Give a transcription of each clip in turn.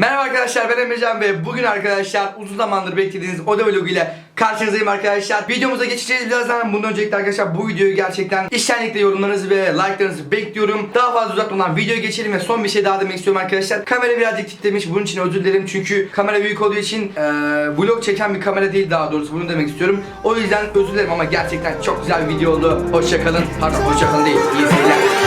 Merhaba arkadaşlar ben Emrecan ve bugün arkadaşlar uzun zamandır beklediğiniz Oda Vlogu ile karşınızdayım arkadaşlar. Videomuza geçeceğiz birazdan. Bundan öncelikle arkadaşlar bu videoyu gerçekten içtenlikle yorumlarınızı ve like'larınızı bekliyorum. Daha fazla uzatmadan videoya geçelim ve son bir şey daha demek istiyorum arkadaşlar. Kamera birazcık titremiş bunun için özür dilerim çünkü kamera büyük olduğu için eee, vlog çeken bir kamera değil daha doğrusu bunu demek istiyorum. O yüzden özür dilerim ama gerçekten çok güzel bir video oldu. Hoşçakalın. Pardon hoşçakalın değil. İyi seyirler.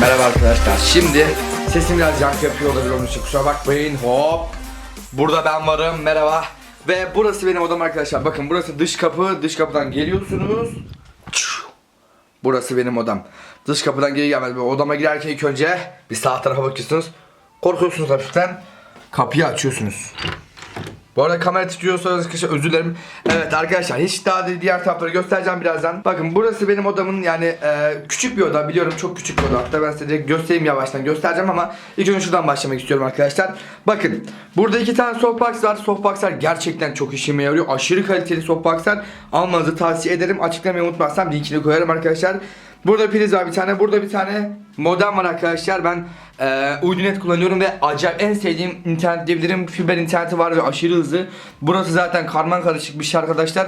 Merhaba arkadaşlar. Şimdi sesim biraz yankı yapıyor olabilir onun için kusura bakmayın. Hop. Burada ben varım. Merhaba. Ve burası benim odam arkadaşlar. Bakın burası dış kapı. Dış kapıdan geliyorsunuz. Burası benim odam. Dış kapıdan geri gelmez. Böyle odama girerken ilk önce bir sağ tarafa bakıyorsunuz. Korkuyorsunuz hafiften. Kapıyı açıyorsunuz. Bu arada kamera titriyorsa arkadaşlar özür dilerim. Evet arkadaşlar hiç daha di- diğer tarafları göstereceğim birazdan. Bakın burası benim odamın yani e, küçük bir oda biliyorum çok küçük bir oda. Hatta ben size direkt göstereyim yavaştan göstereceğim ama ilk önce şuradan başlamak istiyorum arkadaşlar. Bakın burada iki tane softbox var. Softboxlar gerçekten çok işime yarıyor. Aşırı kaliteli softboxlar almanızı tavsiye ederim. Açıklamayı unutmazsam linkini koyarım arkadaşlar. Burada priz var bir tane. Burada bir tane modem var arkadaşlar. Ben e, uydunet kullanıyorum ve acayip en sevdiğim internet diyebilirim. Fiber interneti var ve aşırı hızlı. Burası zaten karman karışık bir şey arkadaşlar.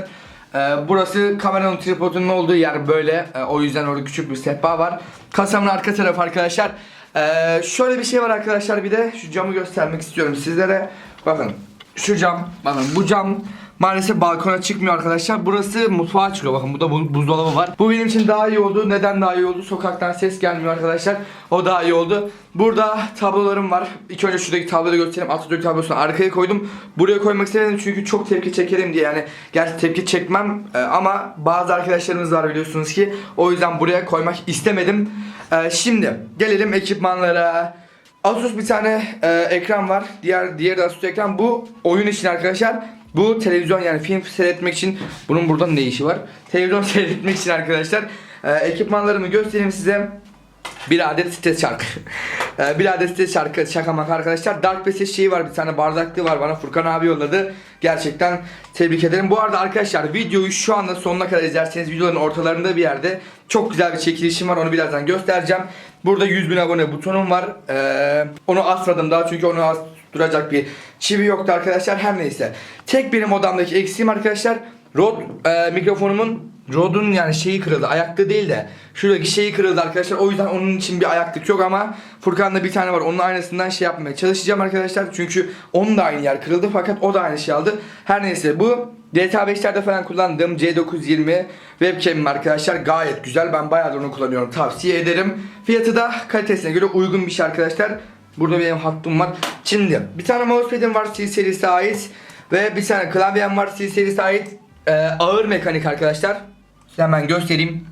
E, burası kameranın tripodunun olduğu yer böyle. E, o yüzden orada küçük bir sehpa var. Kasamın arka tarafı arkadaşlar. E, şöyle bir şey var arkadaşlar bir de şu camı göstermek istiyorum sizlere. Bakın şu cam, bakın bu cam maalesef balkona çıkmıyor arkadaşlar. Burası mutfağa çıkıyor. Bakın burada bu- buzdolabı var. Bu benim için daha iyi oldu. Neden daha iyi oldu? Sokaktan ses gelmiyor arkadaşlar. O daha iyi oldu. Burada tablolarım var. İlk önce şuradaki tabloyu da göstereyim. Atatürk tablosunu arkaya koydum. Buraya koymak istemedim çünkü çok tepki çekerim diye. Yani gerçi tepki çekmem e, ama bazı arkadaşlarımız var biliyorsunuz ki. O yüzden buraya koymak istemedim. E, şimdi gelelim ekipmanlara. Asus bir tane e, ekran var. Diğer diğer de Asus ekran. Bu oyun için arkadaşlar. Bu televizyon yani film seyretmek için bunun burada ne işi var? Televizyon seyretmek için arkadaşlar. E, ekipmanlarımı göstereyim size. Bir adet stres şarkı. Ee, bir adet stres şarkı şaka maka arkadaşlar. Dark Passage şeyi var bir tane bardaklı var bana Furkan abi yolladı. Gerçekten tebrik ederim. Bu arada arkadaşlar videoyu şu anda sonuna kadar izlerseniz videoların ortalarında bir yerde çok güzel bir çekilişim var onu birazdan göstereceğim. Burada 100 bin abone butonum var. Ee, onu asmadım daha çünkü onu as duracak bir çivi yoktu arkadaşlar her neyse. Tek benim odamdaki eksiğim arkadaşlar Rode e, mikrofonumun Rode'un yani şeyi kırıldı. Ayaklı değil de şuradaki şeyi kırıldı arkadaşlar. O yüzden onun için bir ayaklık yok ama Furkan'da bir tane var. Onun aynısından şey yapmaya çalışacağım arkadaşlar. Çünkü onun da aynı yer kırıldı fakat o da aynı şey aldı. Her neyse bu GTA 5'lerde falan kullandığım C920 webcam'im arkadaşlar gayet güzel. Ben bayağıdır onu kullanıyorum. Tavsiye ederim. Fiyatı da kalitesine göre uygun bir şey arkadaşlar. Burada benim hattım var. Şimdi bir tane mousepad'im var C serisi ait. Ve bir tane klavyem var C serisi ait. Ee, ağır mekanik arkadaşlar. Size hemen göstereyim.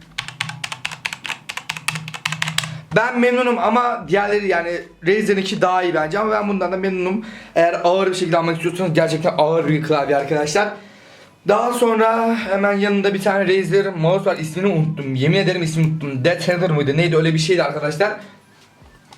Ben memnunum ama diğerleri yani Razer'ın 2 daha iyi bence ama ben bundan da memnunum. Eğer ağır bir şekilde almak istiyorsanız gerçekten ağır bir klavye arkadaşlar. Daha sonra hemen yanında bir tane Razer mouse var ismini unuttum. Yemin ederim ismini unuttum. Death Heather mıydı neydi öyle bir şeydi arkadaşlar.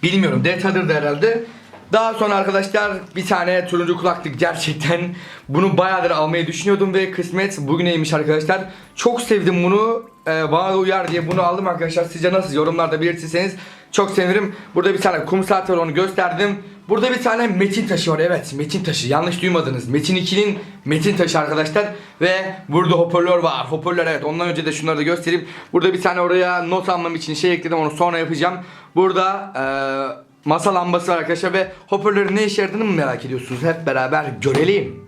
Bilmiyorum Death Heather'dı herhalde. Daha sonra arkadaşlar bir tane turuncu kulaklık gerçekten bunu bayağıdır almayı düşünüyordum ve kısmet bugüneymiş arkadaşlar. Çok sevdim bunu. Ee, bana uyar diye bunu aldım arkadaşlar. Sizce nasıl yorumlarda belirtirseniz çok sevinirim. Burada bir tane kum saati var onu gösterdim. Burada bir tane metin taşı var evet metin taşı yanlış duymadınız. Metin 2'nin metin taşı arkadaşlar. Ve burada hoparlör var. Hoparlör evet ondan önce de şunları da göstereyim. Burada bir tane oraya not almam için şey ekledim onu sonra yapacağım. Burada eee masa lambası var arkadaşlar ve hoparlörün ne işe yaradığını mı merak ediyorsunuz? Hep beraber görelim.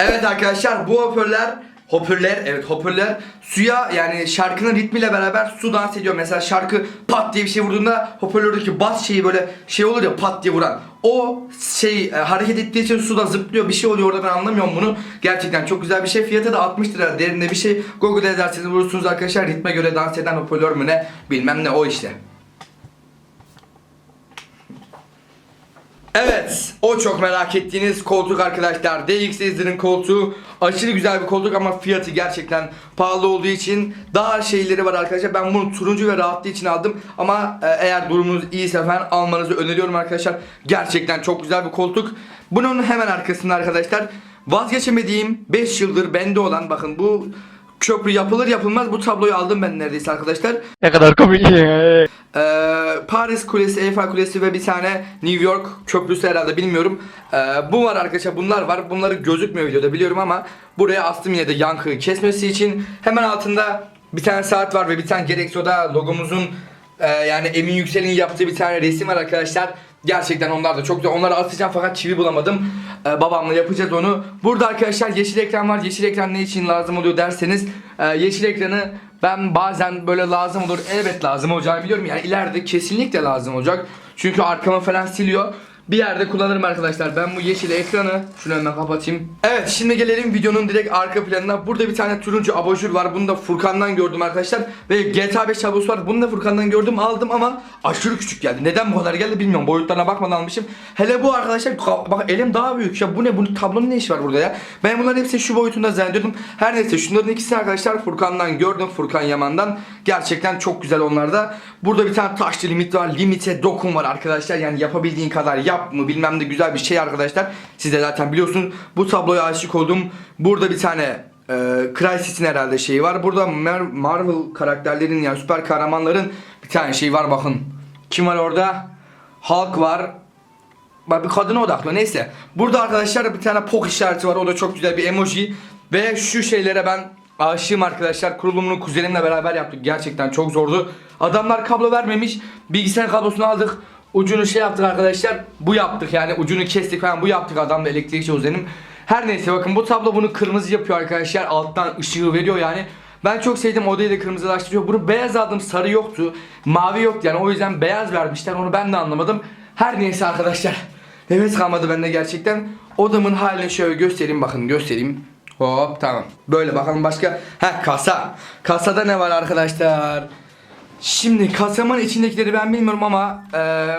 Evet arkadaşlar bu hoparlör hoparlör evet hoparlör suya yani şarkının ritmiyle beraber su dans ediyor. Mesela şarkı pat diye bir şey vurduğunda hoparlördeki bas şeyi böyle şey olur ya pat diye vuran. O şey e, hareket ettiği için suda zıplıyor bir şey oluyor orada ben anlamıyorum bunu. Gerçekten çok güzel bir şey. Fiyatı da 60 lira derinde bir şey. Google'da yazarsınız vurursunuz arkadaşlar ritme göre dans eden hoparlör mü ne bilmem ne o işte. Evet, o çok merak ettiğiniz koltuk arkadaşlar. DX Razer'ın koltuğu aşırı güzel bir koltuk ama fiyatı gerçekten pahalı olduğu için daha şeyleri var arkadaşlar. Ben bunu turuncu ve rahatlığı için aldım ama e, eğer durumunuz iyiyse falan almanızı öneriyorum arkadaşlar. Gerçekten çok güzel bir koltuk. Bunun hemen arkasında arkadaşlar vazgeçemediğim 5 yıldır bende olan bakın bu köprü yapılır yapılmaz bu tabloyu aldım ben neredeyse arkadaşlar. Ne kadar komik. Ee, Paris Kulesi, Eiffel Kulesi ve bir tane New York köprüsü herhalde bilmiyorum. Ee, bu var arkadaşlar bunlar var. Bunları gözükmüyor videoda biliyorum ama buraya astım yine de yankı kesmesi için. Hemen altında bir tane saat var ve bir tane Gerexo'da logomuzun e, yani Emin Yüksel'in yaptığı bir tane resim var arkadaşlar. Gerçekten onlar da çok güzel. Onları asacağım fakat çivi bulamadım. Ee, babamla yapacağız onu. Burada arkadaşlar yeşil ekran var. Yeşil ekran ne için lazım oluyor derseniz e, yeşil ekranı ben bazen böyle lazım olur. Evet lazım olacağını biliyorum. Yani ileride kesinlikle lazım olacak. Çünkü arkamı falan siliyor. Bir yerde kullanırım arkadaşlar. Ben bu yeşil ekranı şunu hemen kapatayım. Evet şimdi gelelim videonun direkt arka planına. Burada bir tane turuncu abajur var. Bunu da Furkan'dan gördüm arkadaşlar. Ve GTA 5 tablosu var. Bunu da Furkan'dan gördüm aldım ama aşırı küçük geldi. Neden bu kadar geldi bilmiyorum. Boyutlarına bakmadan almışım. Hele bu arkadaşlar ka- bak elim daha büyük ya. Bu ne? Bu tablonun ne işi var burada ya? Ben bunların hepsini şu boyutunda zannediyordum. Her neyse şunların ikisini arkadaşlar Furkan'dan gördüm. Furkan Yaman'dan. Gerçekten çok güzel onlar da. Burada bir tane taşlı limit var. Limite dokun var arkadaşlar. Yani yapabildiğin kadar yap mı bilmem de güzel bir şey arkadaşlar. Siz de zaten biliyorsunuz. Bu tabloya aşık oldum. Burada bir tane e, Crysis'in herhalde şeyi var. Burada Mar- Marvel karakterlerin yani süper kahramanların bir tane şey var bakın. Kim var orada? Hulk var. Bak bir kadına odaklı neyse. Burada arkadaşlar bir tane pok işareti var. O da çok güzel bir emoji. Ve şu şeylere ben aşığım arkadaşlar. Kurulumunu kuzenimle beraber yaptık. Gerçekten çok zordu. Adamlar kablo vermemiş. Bilgisayar kablosunu aldık. Ucunu şey yaptık arkadaşlar. Bu yaptık yani ucunu kestik falan bu yaptık adamla elektrikçi kuzenim. Her neyse bakın bu tablo bunu kırmızı yapıyor arkadaşlar. Alttan ışığı veriyor yani. Ben çok sevdim odayı da kırmızılaştırıyor. Bunu beyaz aldım sarı yoktu. Mavi yoktu yani o yüzden beyaz vermişler. Onu ben de anlamadım. Her neyse arkadaşlar. Nefes kalmadı bende gerçekten. Odamın halini şöyle göstereyim bakın göstereyim. Hop tamam. Böyle bakalım başka. Ha kasa. Kasada ne var arkadaşlar? Şimdi kasamın içindekileri ben bilmiyorum ama eee,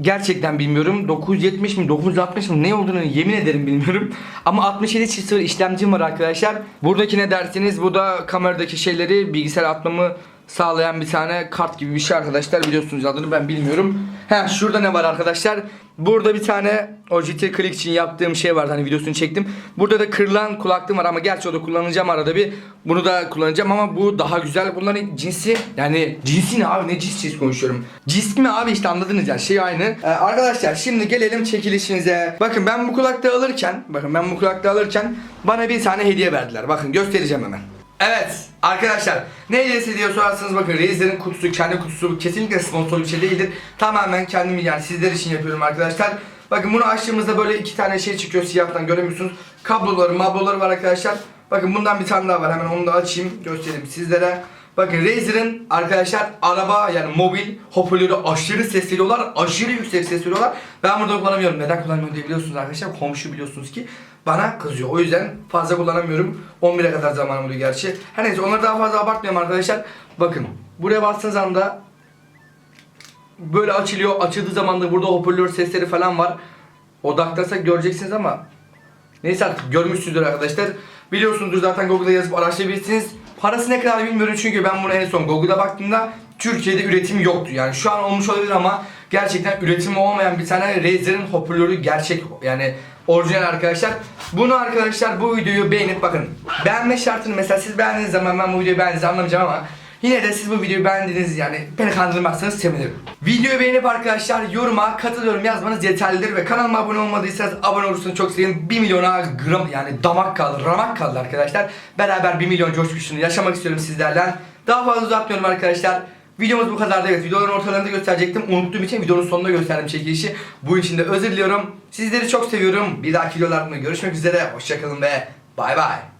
gerçekten bilmiyorum. 970 mi 960 mı ne olduğunu yemin ederim bilmiyorum. Ama 67 çift sıfır işlemcim var arkadaşlar. Buradaki ne dersiniz? Bu da kameradaki şeyleri bilgisayar atmamı sağlayan bir tane kart gibi bir şey arkadaşlar. Biliyorsunuz adını ben bilmiyorum. He şurada ne var arkadaşlar? Burada bir tane o GT Click için yaptığım şey vardı hani videosunu çektim. Burada da kırılan kulaklığım var ama gerçi o da kullanacağım arada bir. Bunu da kullanacağım ama bu daha güzel. Bunların cinsi yani cinsi ne abi ne cins cins konuşuyorum. Cins mi abi işte anladınız ya şey aynı. Ee, arkadaşlar şimdi gelelim çekilişimize. Bakın ben bu kulaklığı alırken bakın ben bu kulaklığı alırken bana bir tane hediye verdiler. Bakın göstereceğim hemen. Evet arkadaşlar ne hediyesi diye sorarsanız bakın Razer'in kutusu kendi kutusu kesinlikle sponsor bir şey değildir. Tamamen kendim yani sizler için yapıyorum arkadaşlar. Bakın bunu açtığımızda böyle iki tane şey çıkıyor siyahtan göremiyorsunuz. Kabloları mabloları var arkadaşlar. Bakın bundan bir tane daha var hemen onu da açayım göstereyim sizlere. Bakın Razer'ın arkadaşlar araba yani mobil hoparlörü aşırı ses veriyorlar. Aşırı yüksek ses veriyorlar. Ben burada kullanamıyorum. Neden kullanmıyorum diye biliyorsunuz arkadaşlar. Komşu biliyorsunuz ki bana kızıyor. O yüzden fazla kullanamıyorum. 11'e kadar zamanım oluyor gerçi. Her neyse onları daha fazla abartmayalım arkadaşlar. Bakın buraya bastığınız anda böyle açılıyor. Açıldığı zaman da burada hoparlör sesleri falan var. Odaklasak göreceksiniz ama Neyse artık görmüşsünüzdür arkadaşlar. Biliyorsunuzdur zaten Google'da yazıp araştırabilirsiniz. Parası ne kadar bilmiyorum çünkü ben bunu en son Google'da baktığımda Türkiye'de üretim yoktu. Yani şu an olmuş olabilir ama gerçekten üretimi olmayan bir tane Razer'ın hoparlörü gerçek yani orijinal arkadaşlar. Bunu arkadaşlar bu videoyu beğenip bakın. Beğenme şartını mesela siz beğendiğiniz zaman ben bu videoyu beğendiğinizi anlamayacağım ama Yine de siz bu videoyu beğendiniz yani beni kandırmazsanız sevinirim. Videoyu beğenip arkadaşlar yoruma katılıyorum yazmanız yeterlidir ve kanalıma abone olmadıysanız abone olursanız çok sevinirim. 1 milyona gram yani damak kaldı, ramak kaldı arkadaşlar. Beraber 1 milyon coşkusunu yaşamak istiyorum sizlerle. Daha fazla uzatmıyorum arkadaşlar. Videomuz bu kadardı evet. Videoların ortalarında gösterecektim. Unuttuğum için videonun sonunda gösterdim çekilişi. Bu için de özür diliyorum. Sizleri çok seviyorum. Bir dahaki videolarda görüşmek üzere. Hoşçakalın ve bay bay.